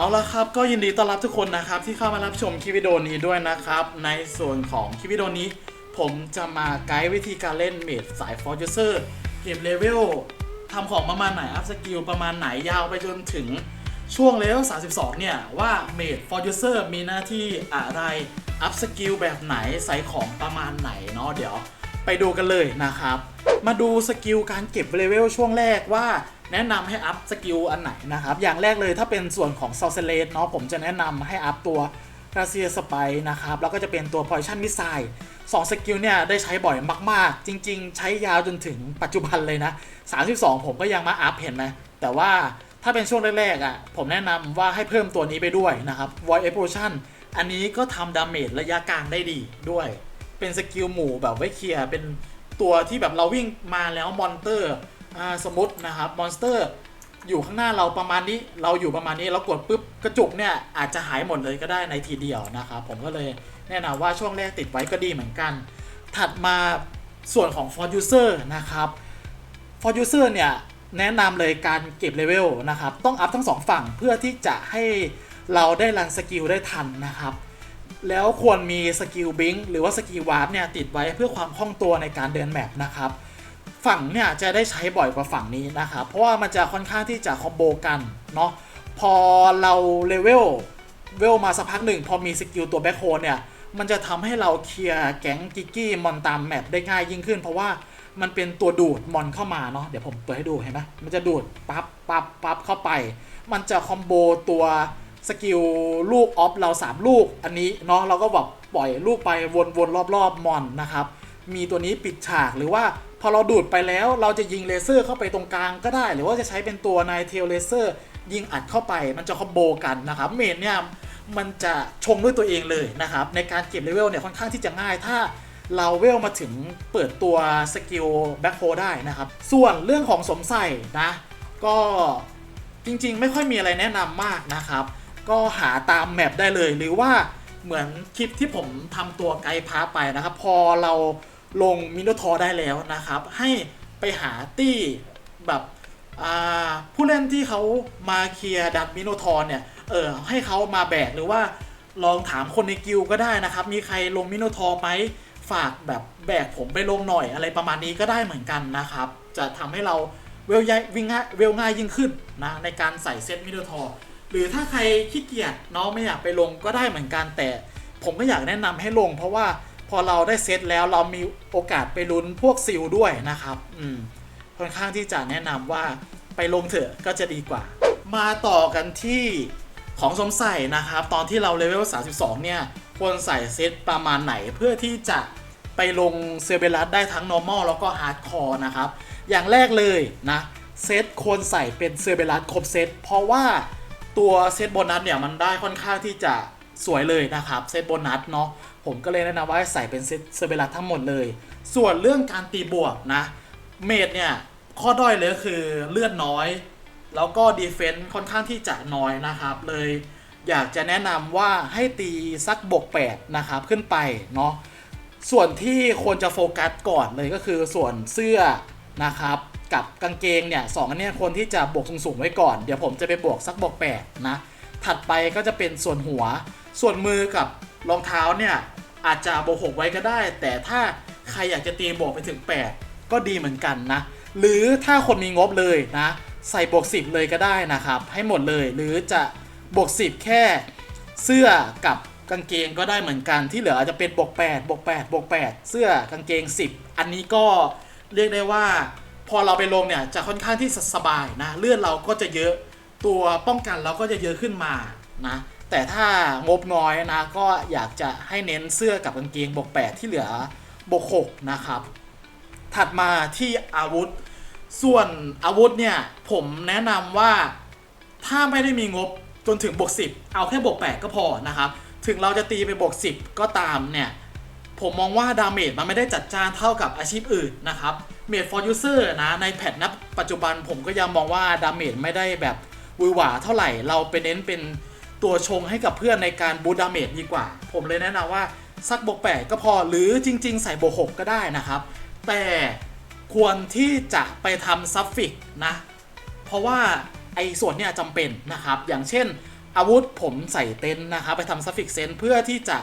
เอาละครับก็ยินดีต้อนรับทุกคนนะครับที่เข้ามารับชมคลิปวิดีโอนี้ด้วยนะครับ ในส่วนของคลิปวิดีโอนี้ ผมจะมาไกด์วิธีการเล่นเมดสายฟอร์จูเซอร์เก็บเลเวลทำของประมาณไหนอัพสกิลประมาณไหนยาวไปจนถึงช่วงเลเวล32 เนี่ย ว่าเมดฟอร์จูเซอร์มีหน้าที่อะไรอัพสกิลแบบไหนใส่ของประมาณไหนเนาะเดี๋ยวไปดูกันเลยนะครับ มาดูสกิลการเก็บเลเวลช่วงแรกว่าแนะนำให้อัพสกิลอันไหนนะครับ อย่างแรกเลยถ้าเป็นส่วนของซ o เซเลสเนาะผมจะแนะนำให้อัพตัวราเซียสไปนะครับ แล้วก็จะเป็นตัวพอยชั่นมิสไซล์สองสกิลเนี่ยได้ใช้บ่อยมาก ๆ จริง ๆ ใช้ยาวจนถึงปัจจุบันเลยนะ 32 ผมก็ยังมาอัพเห็นไหมแต่ว่าถ้าเป็นช่วงแรก ๆอะ ผมแนะนำว่าให้เพิ่มตัวนี้ไปด้วยนะครับ Void Explosion อันนี้ก็ทำดาเมจระยะกลางได้ดีด้วย เป็นสกิลหมู่แบบไว้เคลียร์เป็น ตัวที่แบบเราวิ่งมาแล้วมอนเตอร์สมมตินะครับมอนสเตอร์อยู่ข้างหน้าเราประมาณนี้เราอยู่ประมาณนี้เรากดปุ๊บกระจุกเนี่ยอาจจะหายหมดเลยก็ได้ในทีเดียวนะครับผมก็เลยแนะนำว่าช่วงแรกติดไว้ก็ดีเหมือนกัน ถัดมาส่วนของ For User นะครับ For User เนี่ยแนะนำเลยการเก็บเลเวลนะครับ ต้องอัพทั้งสองฝั่งเพื่อที่จะให้เราได้รันสกิลได้ทันนะครับ แล้วควรมีสกิลบิงหรือว่าสกิลวาร์ปเนี่ยติดไว้เพื่อความคล่องตัวในการเดินแมปนะครับฝั่งเนี่ยจะได้ใช้บ่อยกว่าฝั่งนี้นะครับ เพราะว่ามันจะค่อนข้างที่จะคอมโบกันเนาะพอเราเลเวลเวลมาสักพักหนึ่ง พอมีสกิลตัวแบ็คโฮเนี่ย มันจะทำให้เราเคลียร์แก๊งกิกกี้มอนตามแมปได้ง่ายยิ่งขึ้น เพราะว่ามันเป็นตัวดูดมอนเข้ามาเนาะเดี๋ยวผมเปิดให้ดูเห็นไหมมันจะดูดปั๊บปั๊บปั๊บเข้าไป มันจะคอมโบตัว สกิลลูกออฟเรา3ลูกอันนี้เนาะเราก็แบบปล่อยลูกไปวนๆรอบๆมอนนะครับ มีตัวนี้ปิดฉากหรือว่าพอเราดูดไปแล้วเราจะยิงเลเซอร์เข้าไปตรงกลางก็ได้ หรือว่าจะใช้เป็นตัวนายเทลเลเซอร์ยิงอัดเข้าไปมันจะคอมโบกันนะครับเมนเนี่ยมันจะชงด้วยตัวเองเลยนะครับ ในการเก็บเลเวลเนี่ยค่อนข้างที่จะง่ายถ้าเราเวลมาถึงเปิดตัวสกิลแบ็คโฮได้นะครับ ส่วนเรื่องของสมใส่นะ ก็จริงๆ ไม่ค่อยมีอะไรแนะนำมากนะครับ ก็หาตามแมปได้เลย หรือว่าเหมือนคลิปที่ผมทำตัวไกด์พาไปนะครับ พอเราลงมิโนทอร์ได้แล้วนะครับ ให้ไปหาตี้แบบผู้เล่นที่เขามาเคลียร์ดันมิโนทอร์เนี่ย เออให้เขามาแบกหรือว่าลองถามคนในกิลก็ได้นะครับ มีใครลงมิโนทอร์ไหมฝากแบบแบกผมไปลงหน่อยอะไรประมาณนี้ก็ได้เหมือนกันนะครับ จะทำให้เราเวลยายวิ่งเวลง่ายยิ่งขึ้นนะในการใส่เซตมิโนทอร์ หรือถ้าใครขี้เกียจเนาะไม่อยากไปลงก็ได้เหมือนกันแต่ ผมก็อยากแนะนำให้ลง เพราะว่าพอเราได้เซตแล้วเรามีโอกาสไปลุ้นพวกซิลด้วยนะครับ อืมค่อนข้างที่จะแนะนำว่าไปลงเถอะก็จะดีกว่า มาต่อกันที่ของสวมใส่นะครับ ตอนที่เราเลเวล 32 เนี่ย ควรใส่เซตประมาณไหนเพื่อที่จะไปลงเซเบรัสได้ทั้ง normal แล้วก็ hardcore นะครับ อย่างแรกเลยนะ เซตควรใส่เป็นเซเบรัสครบเซตเพราะว่า ตัวเซตโบนัสเนี่ยมันได้ค่อนข้างที่จะสวยเลยนะครับเซตโบนัสเนาะผมก็เลยแนะนำว่าใส่เป็นเซตเซเบรัสทั้งหมดเลย ส่วนเรื่องการตีบวกนะเมดเนี่ยข้อด้อยเลยคือเลือดน้อย แล้วก็ดีเฟนต์ค่อนข้างที่จะน้อยนะครับ เลยอยากจะแนะนำว่าให้ตีสักบวก8นะครับขึ้นไปเนาะส่วนที่ควรจะโฟกัสก่อนเลยก็คือส่วนเสื้อนะครับ กับกางเกงเนี่ยสองอันเนี้ยควรที่จะบวกสูงๆไว้ก่อน เดี๋ยวผมจะไปบวกสักบวก8นะ ถัดไปก็จะเป็นส่วนหัว ส่วนมือกับรองเท้าเนี่ยอาจจะบวก6ไว้ก็ได้ แต่ถ้าใครอยากจะตีบวกไปถึง 8 ก็ดีเหมือนกันนะ หรือถ้าคนมีงบเลยนะ ใส่บวก 10 เลยก็ได้นะครับ ให้หมดเลย หรือจะบวก 10 แค่เสื้อกับกางเกงก็ได้เหมือนกันที่เหลืออาจจะเป็นบวก8บวก8บวก8เสื้อกางเกง 10 อันนี้ก็เรียกได้ว่า พอเราไปลงเนี่ยจะค่อนข้างที่สบายนะเลื่อนเราก็จะเยอะตัวป้องกันเราก็จะเยอะขึ้นมานะแต่ถ้างบน้อยนะก็อยากจะให้เน้นเสื้อกับกางเกงบวก8ที่เหลือบวก6นะครับถัดมาที่อาวุธ ส่วนอาวุธเนี่ยผมแนะนำว่าถ้าไม่ได้มีงบจนถึงบวก10 เอาแค่บวก8ก็พอนะครับ ถึงเราจะตีไปบวก10 ก็ตามเนี่ย ผมมองว่าดาเมจมันไม่ได้จัดจ้านเท่ากับอาชีพอื่นนะครับเมดฟอร์ยูเซอร์นะในแพทนับปัจจุบันผมก็ยังมองว่าดาเมจไม่ได้แบบวือหวาเท่าไหร่ เราไปเน้นเป็นตัวชงให้กับเพื่อนในการบูดดาเมจดีกว่า ผมเลยแนะนำว่าสักบวก8ก็พอหรือจริง ๆ ใส่บวก6ก็ได้นะครับ แต่ควรที่จะไปทำซัฟฟิกนะ เพราะว่าไอ้ส่วนเนี้ยจำเป็นนะครับ อย่างเช่น อาวุธผมใส่เต็นนะครับ ไปทำซัฟฟิกเซนเพื่อที่จะ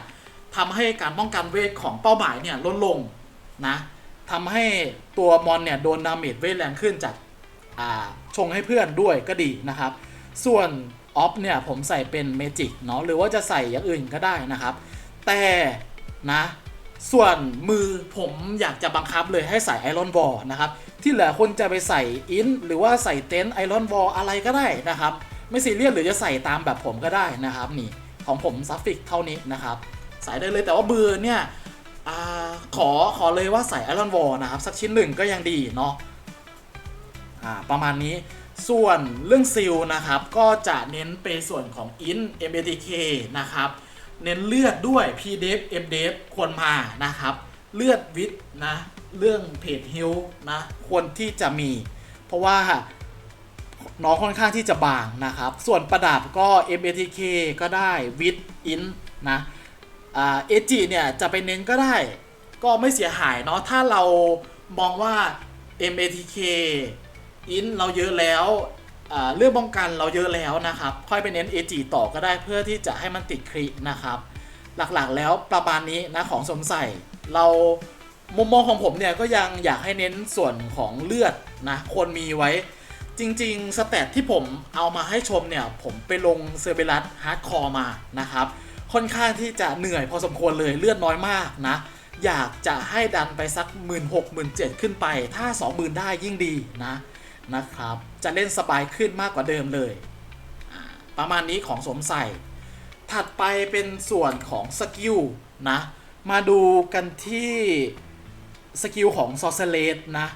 ทำให้การป้องกันเวทของเป้าหมายเนี่ยลดลงนะทำให้ตัวมอนเนี่ยโดนดาเมจเวทแรงขึ้นจากอ่าชงให้เพื่อนด้วยก็ดีนะครับ ส่วนออฟเนี่ยผมใส่เป็นเมจิกเนาะหรือว่าจะใส่อย่างอื่นก็ได้นะครับ แต่นะส่วนมือผมอยากจะบังคับเลยให้ใส่ไอรอนบอลนะครับ ที่เหลือคนจะไปใส่อินหรือว่าใส่เต็นไอรอนบอลอะไรก็ได้นะครับ ไม่ซีเรียสหรือจะใส่ตามแบบผมก็ได้นะครับนี่ของผมซัฟฟิกเท่านี้นะครับ ใส่ได้เลยแต่ว่าเบอร์เนี่ยอขอขอเลยว่าใส่ไอรอนวอลนะครับ สักชิ้นหนึ่งก็ยังดีเนาะประมาณนี้ส่วนเรื่องซิลนะครับ ก็จะเน้นไปส่วนของ IN MATK นะครับ เน้นเลือดด้วย PDF MDF ควรมานะครับ เลือดวิทนะ เรื่องเพจฮิลนะควรที่จะมี เพราะว่าน้องค่อนข้างที่จะบางนะครับ ส่วนประดับก็ MATK ก็ได้วิดอินนะ เอจิเนี่ยจะไปเน้นก็ได้ ก็ไม่เสียหายเนาะถ้าเรามองว่า MATK อินเราเยอะแล้วเรื่องป้องกันเราเยอะแล้วนะครับ ค่อยไปเน้น AG ต่อก็ได้เพื่อที่จะให้มันติดครินะครับ หลักๆแล้วประมาณนี้นะของสมใส่ เรามุมมองของผมเนี่ยก็ยังอยากให้เน้นส่วนของเลือดนะควรมีไว้ จริงๆ สแตทที่ผมเอามาให้ชมเนี่ย ผมไปลงเซอร์เบลัสฮาร์ดคอร์มานะครับ ค่อนข้างที่จะเหนื่อยพอสมควรเลยเลือดน้อยมากนะ อยากจะให้ดันไปสัก 1 6 0 0 0 1 7ขึ้นไป ถ้า 20,000 ได้ยิ่งดีนะนะครับ จะเล่นสบายขึ้นมากกว่าเดิมเลย ประมาณนี้ของสมใส่ ถัดไปเป็นส่วนของสกิลนะ มาดูกันที่สกิลของซอ c เ r เลสนะ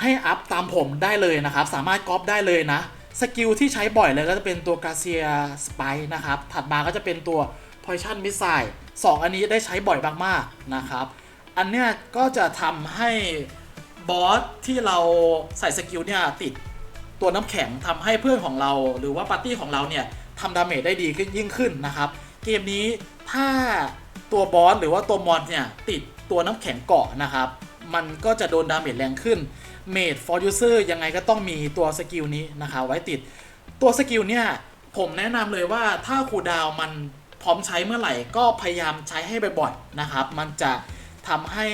ให้อัพตามผมได้เลยนะครับ สามารถก๊อปได้เลยนะ สกิลที่ใช้บ่อยเลยก็จะเป็นตัวกาเซียสไปนะครับ ถัดมาก็จะเป็นตัว Poison Missile สองอันนี้ได้ใช้บ่อยมากๆนะครับ อันเนี้ยก็จะทำให้บอสที่เราใส่สกิลเนี่ยติดตัวน้ำแข็งทำให้เพื่อนของเรา หรือว่าปาร์ตี้ของเราเนี่ยทำดาเมจได้ดีขึ้นยิ่งขึ้นนะครับ เกมนี้ถ้าตัวบอสหรือว่าตัวมอนเนี่ยติดตัวน้ำแข็งเกาะนะครับ มันก็จะโดนดาเมจแรงขึ้น เมดฟอร์ยูเซอร์ยังไงก็ต้องมีตัวสกิลนี้นะคะไว้ติด ตัวสกิลเนี่ยผมแนะนำเลยว่าถ้าคูดาวมันพร้อมใช้เมื่อไหร่ก็พยายามใช้ให้บ่อยๆนะครับ มันจะทำให้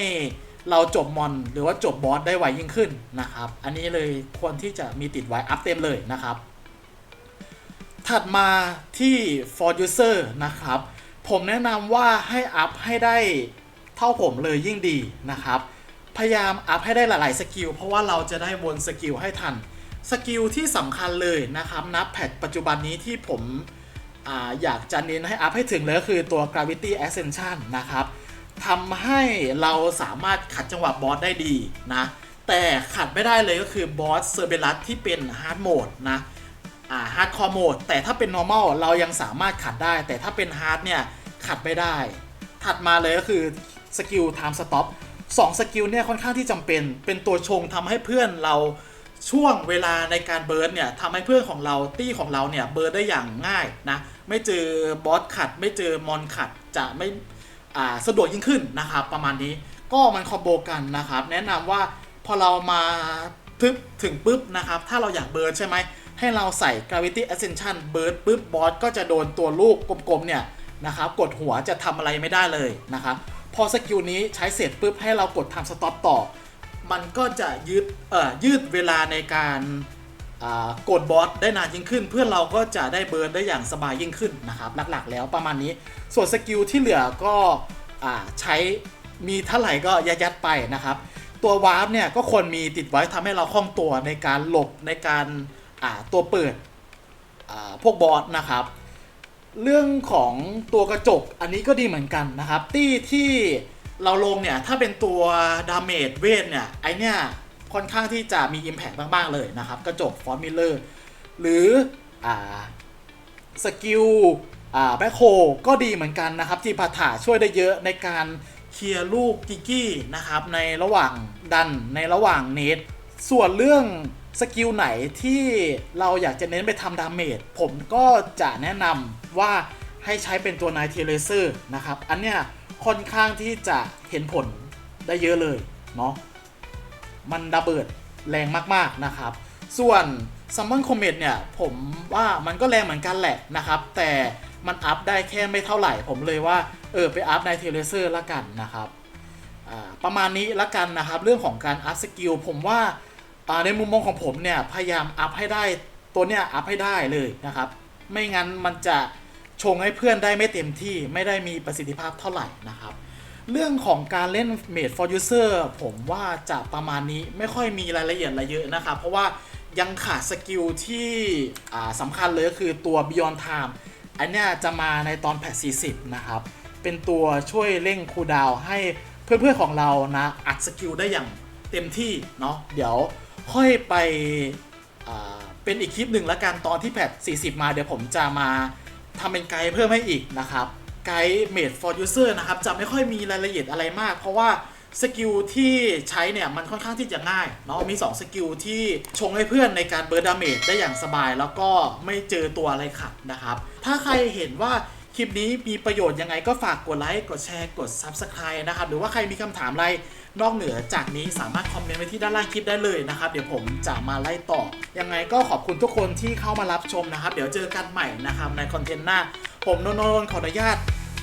เราจบมอนหรือว่าจบบอสได้ไวยิ่งขึ้นนะครับ อันนี้เลยควรที่จะมีติดไว้อัพเต็มเลยนะครับ ถัดมาที่ for user นะครับ ผมแนะนำว่าให้อัพให้ได้เท่าผมเลยยิ่งดีนะครับ พยายามอัพให้ได้หลาย ๆ สกิลเพราะว่าเราจะได้วนสกิลให้ทัน สกิลที่สำคัญเลยนะครับนับแพทปัจจุบันนี้ที่ผมออยากจะเน้นให้อัพให้ถึงเลยก็คือตัว gravity ascension นะครับทำให้เราสามารถขัดจังหวะบอสได้ดีนะ แต่ขัดไม่ได้เลยก็คือบอสเซอร์เบลัสที่เป็น hard mode นะอ่า hard core mode แต่ถ้าเป็น normal เรายังสามารถขัดได้ แต่ถ้าเป็น hard เนี่ยขัดไม่ได้ ถัดมาเลยก็คือสกิล time stop สองสกิลเนี่ยค่อนข้างที่จำเป็น เป็นตัวชงทำให้เพื่อนเราช่วงเวลาในการเบิร์ดเนี่ยทำให้เพื่อนของเราตี้ของเราเนี่ยเบิร์ดได้อย่างง่ายนะไม่เจอบอสขัด ไม่เจอมอนขัดจะไม่อ่าสะดวกยิ่งขึ้นนะครับประมาณนี้ก็มันคอมโบกันนะครับ แนะนำว่าพอเรามาทึบถึงปุ๊บนะครับ ถ้าเราอยากเบิร์ดใช่ไหมให้เราใส่ gravity ascension เบิร์ดปุ๊บบอสก็จะโดนตัวลูกกลมๆเนี่ยนะครับกดหัวจะทำอะไรไม่ได้เลยนะครับ พอสกิลนี้ใช้เสร็จปุ๊บให้เรากดทำสต็อปต่อ มันก็จะยืดเอ่อยืดเวลาในการอ่ากดบอสได้นานยิ่งขึ้น เพื่อนเราก็จะได้เบิร์นได้อย่างสบายยิ่งขึ้นนะครับหลักๆแล้วประมาณนี้ ส่วนสกิลที่เหลือก็อใช้มีเท่าไหร่ก็ยัดๆไปนะครับ ตัววาร์ปเนี่ยก็ควรมีติดไว้ทำให้เราคล่องตัวในการหลบในการอ่าตัวเปิดอ่าพวกบอสนะครับ เรื่องของตัวกระจกอันนี้ก็ดีเหมือนกันนะครับ ตี้ที่เราลงเนี่ย ถ้าเป็นตัวดาเมจเวทเนี่ย ไอเนี่ย ค่อนข้างที่จะมี Impact บ้างๆเลยนะครับ กระจกฟอนมิลเลอร์หรืออ่าสกิลอ่าแบ็คโฮก็ดีเหมือนกันนะครับ ที่พาถาช่วยได้เยอะในการเคลียร์ลูกกิกกี้นะครับ ในระหว่างดันในระหว่างเนทส่วนเรื่อง สกิลไหนที่เราอยากจะเน้นไปทำดาเมจผมก็จะแนะนำว่าให้ใช้เป็นตัวนายเทเลเซอร์นะครับ อันเนี้ยค่อนข้างที่จะเห็นผลได้เยอะเลยเนาะมันระเบิดแรงมากๆนะครับ ส่วนซัมมอนคอมเมตเนี่ย ผมว่ามันก็แรงเหมือนกันแหละนะครับ แต่มันอัพได้แค่ไม่เท่าไหร่ ผมเลยว่า เออ ไปอัพในเทเลเซอร์ละกันนะครับ ประมาณนี้ละกันนะครับ เรื่องของการอัพสกิลผมว่า ในมุมมองของผมเนี่ยพยายามอัพให้ได้ตัวเนี่ยอัพให้ได้เลยนะครับ ไม่งั้นมันจะชงให้เพื่อนได้ไม่เต็มที่ไม่ได้มีประสิทธิภาพเท่าไหร่นะครับ เรื่องของการเล่น Made for User ผมว่าจะประมาณนี้ไม่ค่อยมีรายละเอียดอะไรเยอะนะครับ เพราะว่ายังขาดสกิลที่สำคัญเลยก็คือตัว Beyond Time อันนี้จะมาในตอนแพท40 นะครับ เป็นตัวช่วยเร่งคูดาวให้เพื่อนๆของเรานะอัดสกิลได้อย่างเต็มที่เนาะเดี๋ยว ค่อยไปเป็นอีกคลิปหนึ่งละกันตอนที่แพท40 มาเดี๋ยวผมจะมาทำเป็นไกด์เพิ่มให้อีกนะครับ ไกด์ made for user นะครับ จะไม่ค่อยมีรายละเอียดอะไรมาก เพราะว่าสกิลที่ใช้เนี่ย มันค่อนข้างที่จะง่ายเนาะมี 2 สกิลที่ชงให้เพื่อนในการเบิร์ดดาเมจได้อย่างสบาย แล้วก็ไม่เจอตัวอะไรขัดนะครับ ถ้าใครเห็นว่าคลิปนี้มีประโยชน์ยังไงก็ฝากกดไลค์กดแชร์กด Subscribe นะครับ หรือว่าใครมีคำถามอะไร นอกเหนือจากนี้สามารถคอมเมนต์ไว้ที่ด้านล่างคลิปได้เลยนะครับ เดี๋ยวผมจะมาไล่ต่อ ยังไงก็ขอบคุณทุกคนที่เข้ามารับชมนะครับ เดี๋ยวเจอกันใหม่นะครับในคอนเทนต์หน้า ผมโนนนท์ขออนุญาต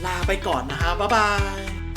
ลาไปก่อนนะครับบ๊ายบาย